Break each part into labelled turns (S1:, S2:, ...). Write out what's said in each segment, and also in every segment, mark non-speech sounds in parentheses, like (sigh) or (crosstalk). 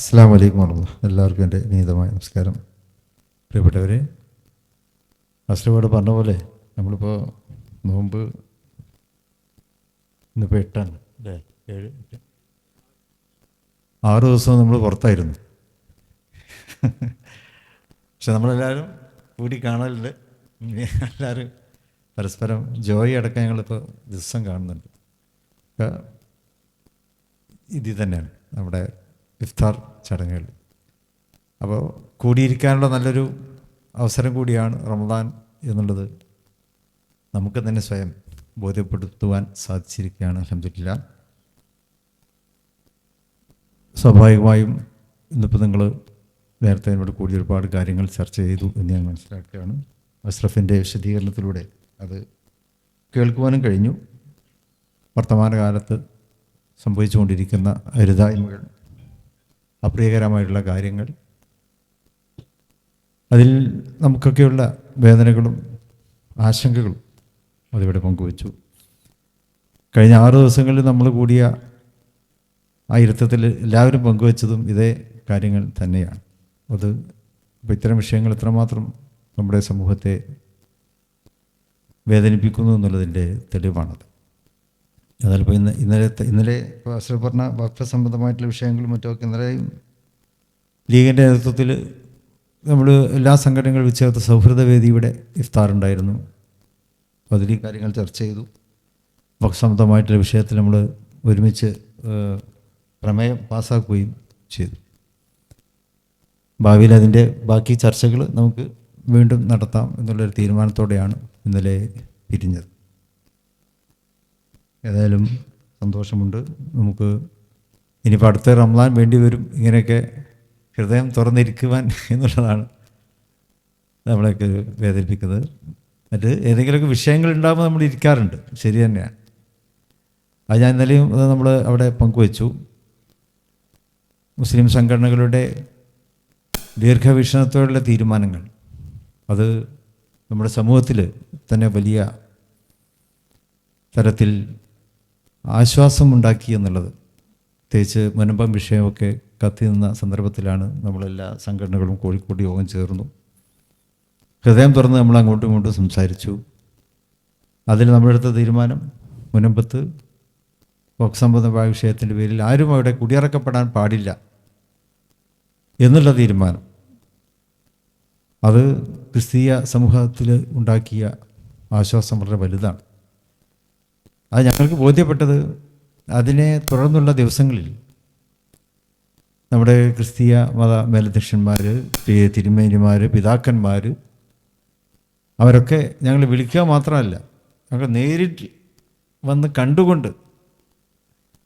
S1: അസ്സാം വലൈക്കും വർഹമുല്ല എല്ലാവർക്കും എന്റെ നീതമായ നമസ്കാരം. പ്രിയപ്പെട്ടവരെ അസ്ലോട് പറഞ്ഞ പോലെ നമ്മളിപ്പോൾ നോമ്പ് ഇന്നിപ്പോൾ എട്ടാണ് അല്ലേ? ഏഴ്. ആറ് ദിവസം നമ്മൾ പുറത്തായിരുന്നു. പക്ഷെ നമ്മളെല്ലാവരും കൂടി കാണലുണ്ട്. എല്ലാവരും പരസ്പരം ജോയി അടക്കം ഞങ്ങളിപ്പോൾ ദിവസം കാണുന്നുണ്ട്. ഇതിൽ തന്നെയാണ് നമ്മുടെ ഇഫ്താർ ചടങ്ങുകൾ. അപ്പോൾ കൂടിയിരിക്കാനുള്ള നല്ലൊരു അവസരം കൂടിയാണ് റമദാൻ എന്നുള്ളത്. നമുക്ക് തന്നെ സ്വയം ബോധ്യപ്പെടുത്തുവാൻ സാധിച്ചിരിക്കുകയാണ് അലഹമില്ല സ്വാഭാവികമായും ഇന്നിപ്പോൾ നിങ്ങൾ നേരത്തെ എന്നോട് കൂടി ഒരുപാട് കാര്യങ്ങൾ ചർച്ച ചെയ്തു എന്ന് ഞാൻ മനസ്സിലാക്കുകയാണ്. അഷ്റഫിന്റെ വിശദീകരണത്തിലൂടെ അത് കേൾക്കുവാനും കഴിഞ്ഞു. വർത്തമാനകാലത്ത് സംഭവിച്ചുകൊണ്ടിരിക്കുന്ന അരുതായ്മകൾ അപ്രിയകരമായിട്ടുള്ള കാര്യങ്ങൾ. അതിൽ നമുക്കൊക്കെയുള്ള വേദനകളും ആശങ്കകളും അതിവിടെ പങ്കുവച്ചു. കഴിഞ്ഞ ആറ് ദിവസങ്ങളിൽ നമ്മൾ കൂടിയ ആ ഇരുത്തത്തിൽ എല്ലാവരും പങ്കുവച്ചതും ഇതേ കാര്യങ്ങൾ തന്നെയാണ്. അത് ഇപ്പോൾ ഇത്തരം വിഷയങ്ങൾ എത്രമാത്രം നമ്മുടെ സമൂഹത്തെ വേദനിപ്പിക്കുന്നു എന്നുള്ളതിന്റെ തെളിവാണത്. അതായത് ഇപ്പോൾ ഇന്ന് ഇന്നലെ ഇന്നലെ ഇപ്പോൾ അഷ്റഫ് പറഞ്ഞ ഭക്ത സംബന്ധമായിട്ടുള്ള വിഷയങ്ങളും മറ്റുമൊക്കെ ഇന്നലെയും ലീഗിന്റെ നേതൃത്വത്തിൽ നമ്മൾ എല്ലാ സംഘടനകളും ചേർത്ത് സൗഹൃദ വേദിയുടെ ഇഫ്താറുണ്ടായിരുന്നു. അപ്പോൾ അതിൽ കാര്യങ്ങൾ ചർച്ച ചെയ്തു. വക്ഫ സംബന്ധമായിട്ടുള്ള വിഷയത്തിൽ നമ്മൾ ഒരുമിച്ച് പ്രമേയം പാസ്സാക്കുകയും ചെയ്തു. ഭാവിയിൽ അതിന്റെ ബാക്കി ചർച്ചകൾ നമുക്ക് വീണ്ടും നടത്താം എന്നുള്ളൊരു തീരുമാനത്തോടെയാണ് ഇന്നലെ പിരിഞ്ഞത്. ഏതായാലും സന്തോഷമുണ്ട്. നമുക്ക് ഇനിയിപ്പോൾ അടുത്ത റംലാൻ വേണ്ടി വരും. ഇങ്ങനെയൊക്കെ ഹൃദയം തുറന്നിരിക്കുവാൻ (laughs) എന്നുള്ളതാണ് നമ്മളെയൊക്കെ വേദനിപ്പിക്കുന്നത്. മറ്റ് ഏതെങ്കിലുമൊക്കെ വിഷയങ്ങൾ ഉണ്ടാകുമ്പോൾ നമ്മൾ ഇരിക്കാറുണ്ട്. ശരി തന്നെയാണ്. അത് ഞാൻ ഇന്നലെയും നമ്മൾ അവിടെ പങ്കുവച്ചു. മുസ്ലിം സംഘടനകളുടെ ദീർഘവീക്ഷണത്തോടുള്ള തീരുമാനങ്ങൾ. അത് നമ്മുടെ സമൂഹത്തിൽ തന്നെ വലിയ തരത്തിൽ ആശ്വാസമുണ്ടാക്കി എന്നുള്ളത്. പ്രത്യേകിച്ച് മുനമ്പം വിഷയമൊക്കെ കത്തി നിന്ന സന്ദർഭത്തിലാണ് നമ്മളെല്ലാ സംഘടനകളും കോഴിക്കോട് യോഗം ചേർന്നു. ഹൃദയം തുറന്ന് നമ്മൾ അങ്ങോട്ടും ഇങ്ങോട്ടും സംസാരിച്ചു. അതിൽ നമ്മളെടുത്ത തീരുമാനം മുനമ്പത്ത് വക് സംബന്ധമായ വിഷയത്തിന്റെ പേരിൽ ആരും അവിടെ കുടിയിറക്കപ്പെടാൻ പാടില്ല എന്നുള്ള തീരുമാനം. അത് ക്രിസ്തീയ സമൂഹത്തിൽ ഉണ്ടാക്കിയ ആശ്വാസം വളരെ വലുതാണ്. അത് ഞങ്ങൾക്ക് ബോധ്യപ്പെട്ടത് അതിനെ തുടർന്നുള്ള ദിവസങ്ങളിൽ നമ്മുടെ ക്രിസ്തീയ മത മേലധ്യക്ഷന്മാർ തിരുമേനിമാർ പിതാക്കന്മാർ അവരൊക്കെ ഞങ്ങൾ വിളിക്കുക മാത്രമല്ല ഞങ്ങൾ നേരിട്ട് വന്ന് കണ്ടുകൊണ്ട്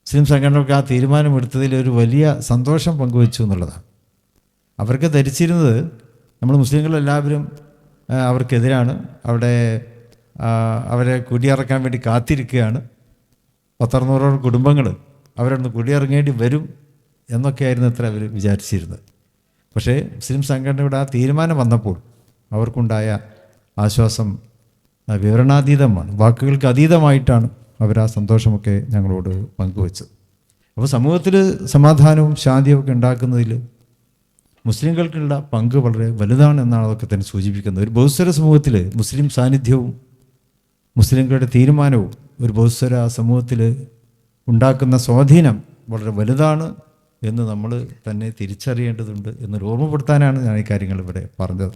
S1: മുസ്ലിം സംഘടനകൾക്ക് ആ തീരുമാനമെടുത്തതിൽ ഒരു വലിയ സന്തോഷം പങ്കുവച്ചു എന്നുള്ളതാണ്. അവർക്ക് ധരിച്ചിരുന്നത് നമ്മൾ മുസ്ലിങ്ങളെല്ലാവരും അവർക്കെതിരാണ്. അവിടെ അവരെ കുടിയിറക്കാൻ വേണ്ടി കാത്തിരിക്കുകയാണ്. പത്തറുന്നൂറോളം കുടുംബങ്ങൾ അവരൊന്ന് കുടിയിറങ്ങേണ്ടി വരും എന്നൊക്കെയായിരുന്നു അത്ര അവർ വിചാരിച്ചിരുന്നത്. പക്ഷേ മുസ്ലിം സംഘടനയുടെ ആ തീരുമാനം വന്നപ്പോൾ അവർക്കുണ്ടായ ആശ്വാസം വിവരണാതീതമാണ്. വാക്കുകൾക്ക് അതീതമായിട്ടാണ് അവർ ആ സന്തോഷമൊക്കെ ഞങ്ങളോട് പങ്കുവച്ചത്. അപ്പോൾ സമൂഹത്തിൽ സമാധാനവും ശാന്തിയും ഒക്കെ ഉണ്ടാക്കുന്നതിൽ മുസ്ലിങ്ങൾക്കുള്ള പങ്ക് വളരെ വലുതാണ് എന്നാണ് അതൊക്കെ തന്നെ സൂചിപ്പിക്കുന്നത്. ഒരു ബഹുസ്വര സമൂഹത്തിൽ മുസ്ലിം സാന്നിധ്യവും മുസ്ലിങ്ങളുടെ തീരുമാനവും ഒരു ബഹുസ്വര സമൂഹത്തിൽ ഉണ്ടാക്കുന്ന സ്വാധീനം വളരെ വലുതാണ് എന്ന് നമ്മൾ തന്നെ തിരിച്ചറിയേണ്ടതുണ്ട് എന്ന് ഓർമ്മപ്പെടുത്താനാണ് ഞാൻ ഈ കാര്യങ്ങൾ ഇവിടെ പറഞ്ഞത്.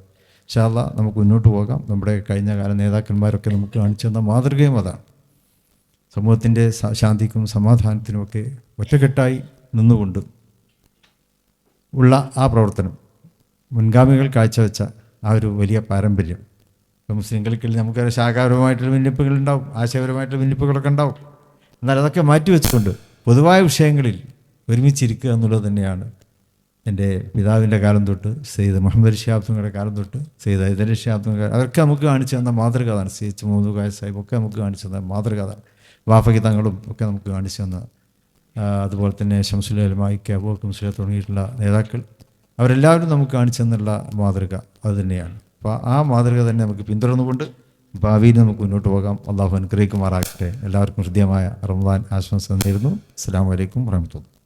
S1: ശാല നമുക്ക് മുന്നോട്ട് പോകാം. നമ്മുടെ കഴിഞ്ഞ കാല നേതാക്കന്മാരൊക്കെ നമുക്ക് കാണിച്ചു തന്ന മാതൃകയും അതാണ്. സമൂഹത്തിന്റെ ശാന്തിക്കും സമാധാനത്തിനുമൊക്കെ ഒറ്റക്കെട്ടായി നിന്നുകൊണ്ട് ഉള്ള ആ പ്രവർത്തനം മുൻഗാമികൾ കാഴ്ചവെച്ച ആ ഒരു വലിയ പാരമ്പര്യം ഇപ്പോൾ മുസ്ലിംകൾക്കിൽ നമുക്ക് ശാഖാപരമായിട്ടുള്ള ഭിന്നിപ്പുകൾ ഉണ്ടാവും ആശയപരമായിട്ടുള്ള ഭിന്നിപ്പുകളൊക്കെ ഉണ്ടാവും. എന്നാൽ അതൊക്കെ മാറ്റി വെച്ചുകൊണ്ട് പൊതുവായ വിഷയങ്ങളിൽ ഒരുമിച്ചിരിക്കുക എന്നുള്ളത് തന്നെയാണ് എന്റെ പിതാവിന്റെ കാലം തൊട്ട് സെയ്ദ് മുഹമ്മദ് ഷിയാബ്ദങ്ങളുടെ കാലം തൊട്ട് സെയ്ദ് ഹൈദർ ഷിയാബ്ദങ്ങളുടെ അവരൊക്കെ നമുക്ക് കാണിച്ചു തന്ന മാതൃക അതാണ്. സി എച്ച് മുഹമ്മദ് ഖായ സാഹിബ് ഒക്കെ നമുക്ക് കാണിച്ചു തന്ന മാതൃക അതാണ്. വാഫഗീതങ്ങളും ഒക്കെ നമുക്ക് കാണിച്ചു തന്ന അതുപോലെ തന്നെ ഷംസുലമായി മുസ്ലിം തുടങ്ങിയിട്ടുള്ള നേതാക്കൾ അവരെല്ലാവരും നമുക്ക് കാണിച്ചു തന്നുള്ള മാതൃക അത് തന്നെയാണ്. അപ്പോൾ ആ മാതൃക തന്നെ നമുക്ക് പിന്തുടർന്നുകൊണ്ട് ഭാവിയിൽ നമുക്ക് മുന്നോട്ട് പോകാം. അള്ളാഹു അനുഗ്രഹിക്കുമാറാകട്ടെ. എല്ലാവർക്കും ഹൃദ്യമായ റമദാൻ ആശംസ നേരുന്നു. അസ്സാം വലൈക്കും വറഹമത്തുള്ള